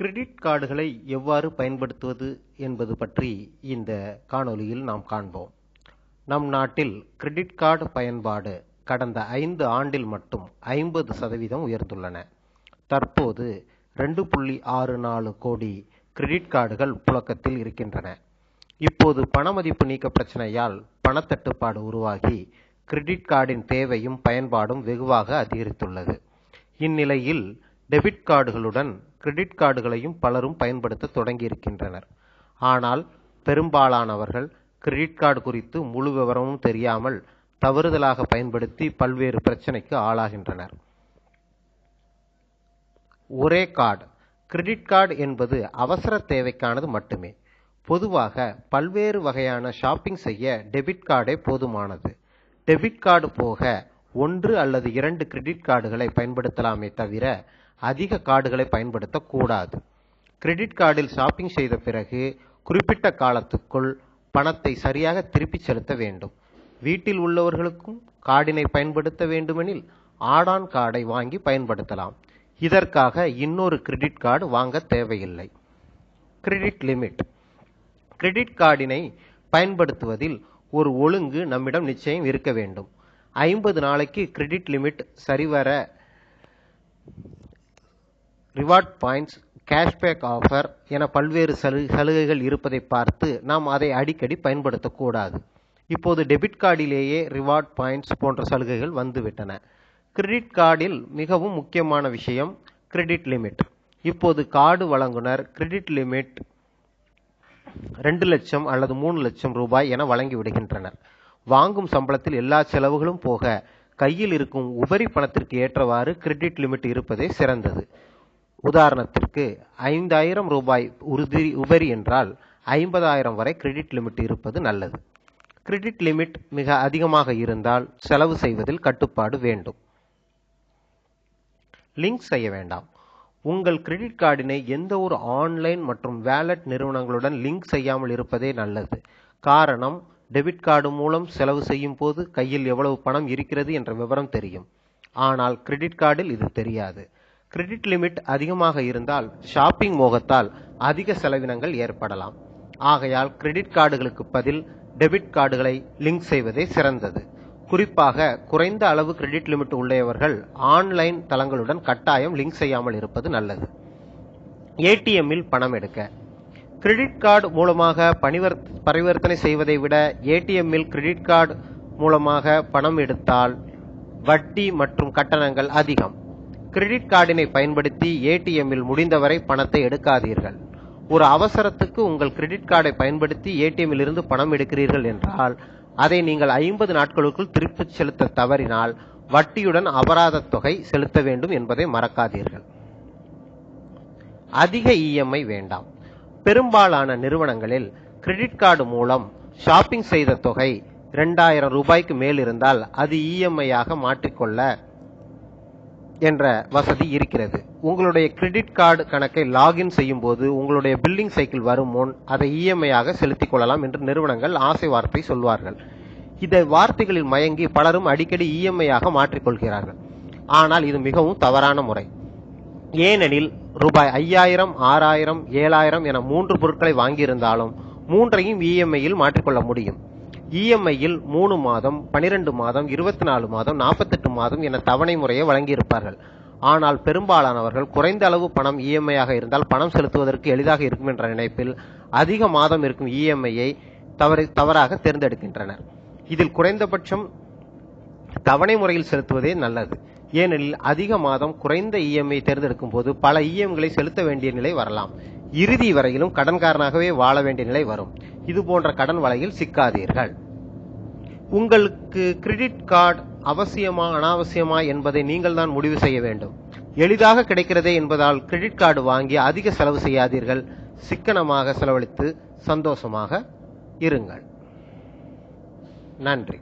Credit கார்டுகளை எவ்வாறு பயன்படுத்துவது என்பது பற்றி இந்த காணொலியில் நாம் காண்போம். நம் நாட்டில் கிரெடிட் கார்டு பயன்பாடு கடந்த ஐந்து ஆண்டில் மட்டும் ஐம்பது சதவீதம் உயர்ந்துள்ளன. தற்போது ரெண்டு புள்ளி ஆறு நாலு கோடி கிரெடிட் கார்டுகள் புழக்கத்தில் இருக்கின்றன. இப்போது பணமதிப்பு நீக்க பிரச்சனையால் பணத்தட்டுப்பாடு உருவாகி கிரெடிட் கார்டின் தேவையும் பயன்பாடும் வெகுவாக அதிகரித்துள்ளது. இந்நிலையில் டெபிட் கார்டுகளுடன் கிரெடிட் கார்டுகளையும் பலரும் பயன்படுத்த தொடங்கியிருக்கின்றனர். ஆனால் பெரும்பாலானவர்கள் கிரெடிட் கார்டு குறித்து முழு விவரமும் தெரியாமல் தவறுதலாக பயன்படுத்தி பல்வேறு பிரச்சனைக்கு ஆளாகின்றனர். ஒரே கார்டு. கிரெடிட் கார்டு என்பது அவசர தேவைக்கானது மட்டுமே. பொதுவாக பல்வேறு வகையான ஷாப்பிங் செய்ய டெபிட் கார்டே போதுமானது. டெபிட் கார்டு போக ஒன்று அல்லது இரண்டு கிரெடிட் கார்டுகளை பயன்படுத்தலாமே தவிர அதிக கார்டுகளை பயன்படுத்தக்கூடாது. கிரெடிட் கார்டில் ஷாப்பிங் செய்த பிறகு குறிப்பிட்ட காலத்துக்குள் பணத்தை சரியாக திருப்பிச் செலுத்த வேண்டும். வீட்டில் உள்ளவர்களுக்கும் கார்டினை பயன்படுத்த வேண்டுமெனில் ஆடான் கார்டை வாங்கி பயன்படுத்தலாம். இதற்காக இன்னொரு கிரெடிட் கார்டு வாங்க தேவையில்லை. Credit limit. கிரெடிட் கார்டினை பயன்படுத்துவதில் ஒரு ஒழுங்கு நம்மிடம் நிச்சயம் இருக்க வேண்டும். ஐம்பது நாளைக்கு கிரெடிட் லிமிட் சரிவர ரிவார்ட் பாயிண்ட்ஸ் கேஷ்பேக் ஆஃபர் என பல்வேறு சலு சலுகைகள் இருப்பதை பார்த்து நாம் அதை அடிக்கடி பயன்படுத்தக்கூடாது. இப்போது டெபிட் கார்டிலேயே ரிவார்ட் பாயிண்ட்ஸ் போன்ற சலுகைகள் வந்துவிட்டன. கிரெடிட் கார்டில் மிகவும் முக்கியமான விஷயம் கிரெடிட் லிமிட் இப்போது கார்டு வழங்குனர் கிரெடிட் லிமிட் ரெண்டு லட்சம் அல்லது மூணு லட்சம் ரூபாய் என வழங்கி விடுகின்றனர். வாங்கும் சம்பளத்தில் எல்லா செலவுகளும் போக கையில் இருக்கும் உபரி பணத்திற்கு ஏற்றவாறு கிரெடிட் லிமிட் இருப்பதே சிறந்தது. உதாரணத்திற்கு ஐந்தாயிரம் ரூபாய் உறுதி உபரி என்றால் ஐம்பதாயிரம் வரை கிரெடிட் லிமிட் இருப்பது நல்லது. கிரெடிட் லிமிட் மிக அதிகமாக இருந்தால் செலவு செய்வதில் கட்டுப்பாடு வேண்டும். லிங்க் செய்ய வேண்டாம். உங்கள் கிரெடிட் கார்டினை எந்த ஒரு ஆன்லைன் மற்றும் வேலட் நிறுவனங்களுடன் லிங்க் செய்யாமல் இருப்பதே நல்லது. காரணம் டெபிட் கார்டு மூலம் செலவு செய்யும் போது கையில் எவ்வளவு பணம் இருக்கிறது என்ற விவரம் தெரியும். ஆனால் கிரெடிட் கார்டில் இது தெரியாது. கிரெடிட் லிமிட் அதிகமாக இருந்தால் ஷாப்பிங் மோகத்தால் அதிக செலவினங்கள் ஏற்படலாம். ஆகையால் கிரெடிட் கார்டுகளுக்கு பதில் டெபிட் கார்டுகளை லிங்க் செய்வதே சிறந்தது. குறிப்பாக குறைந்த அளவு கிரெடிட் லிமிட் உள்ளவர்கள் ஆன்லைன் தளங்களுடன் கட்டாயம் லிங்க் செய்யாமல் இருப்பது நல்லது. ஏடிஎம்மில் பணம் எடுக்க. கிரெடிட் கார்டு மூலமாக பணிவர் பரிவர்த்தனை செய்வதை விட ஏடிஎம்மில் கிரெடிட் கார்டு மூலமாக பணம் எடுத்தால் வட்டி மற்றும் கட்டணங்கள் அதிகம். கிரெடிட் கார்டினை பயன்படுத்தி ஏடிஎம்மில் முடிந்தவரை பணத்தை எடுக்காதீர்கள். ஒரு அவசரத்துக்கு உங்கள் கிரெடிட் கார்டை பயன்படுத்தி ஏடிஎம்மில் இருந்து பணம் எடுக்கிறீர்கள் என்றால் அதை நீங்கள் ஐம்பது நாட்களுக்குள் திருப்பிச் செலுத்த தவறினால் வட்டியுடன் அபராத தொகை செலுத்த வேண்டும் என்பதை மறக்காதீர்கள். அதிக இஎம்ஐ வேண்டாம். பெரும்பாலான நிறுவனங்களில் கிரெடிட் கார்டு மூலம் ஷாப்பிங் செய்த தொகை இரண்டாயிரம் ரூபாய்க்கு மேல் இருந்தால் அது இஎம்ஐயாக மாற்றிக்கொள்ள என்ற வசதி இருக்கிறது. உங்களுடைய கிரெடிட் கார்டு கணக்கை லாகின் செய்யும் போது உங்களுடைய பில்லிங் சைக்கிள் வரும் முன் அதை இஎம்ஐயாக செலுத்திக் கொள்ளலாம் என்று நிறுவனங்கள் ஆசை வார்த்தை சொல்வார்கள். இதை வார்த்தைகளில் மயங்கி பலரும் அடிக்கடி இஎம்ஐயாக மாற்றிக்கொள்கிறார்கள். ஆனால் இது மிகவும் தவறான முறை. ஏனெனில் ரூபாய் ஐயாயிரம் ஆறாயிரம் ஏழாயிரம் என மூன்று பொருட்களை வாங்கியிருந்தாலும் மூன்றையும் இஎம்ஐயில் மாற்றிக்கொள்ள முடியும். இஎம்ஐயில் மூணு மாதம் பனிரெண்டு மாதம் இருபத்தி நாலு மாதம் நாற்பத்தெட்டு மாதம் என தவணை முறையை வழங்கியிருப்பார்கள். ஆனால் பெரும்பாலானவர்கள் குறைந்த அளவு பணம் இஎம்ஐயாக இருந்தால் பணம் செலுத்துவதற்கு எளிதாக இருக்கும் என்ற நினைப்பில் அதிக மாதம் இருக்கும் இஎம்ஐயை தவறு தவறாக தேர்ந்தெடுக்கின்றனர். இதில் குறைந்தபட்சம் தவணை முறையில் செலுத்துவதே நல்லது. ஏனெனில் அதிக மாதம் குறைந்த இஎம்ஐ தேர்ந்தெடுக்கும் போது பல இஎம்களை செலுத்த வேண்டிய நிலை வரலாம். இறுதி வரையிலும் கடன்காரனாகவே வாழ வேண்டிய நிலை வரும். இது போன்ற கடன் வலையில் சிக்காதீர்கள். உங்களுக்கு கிரெடிட் கார்டு அவசியமா அனாவசியமா என்பதை நீங்கள் தான் முடிவு செய்ய வேண்டும். எளிதாக கிடைக்கிறதே என்பதால் கிரெடிட் கார்டு வாங்கி அதிக செலவு செய்யாதீர்கள். சிக்கனமாக செலவழித்து சந்தோஷமாக இருங்கள். நன்றி.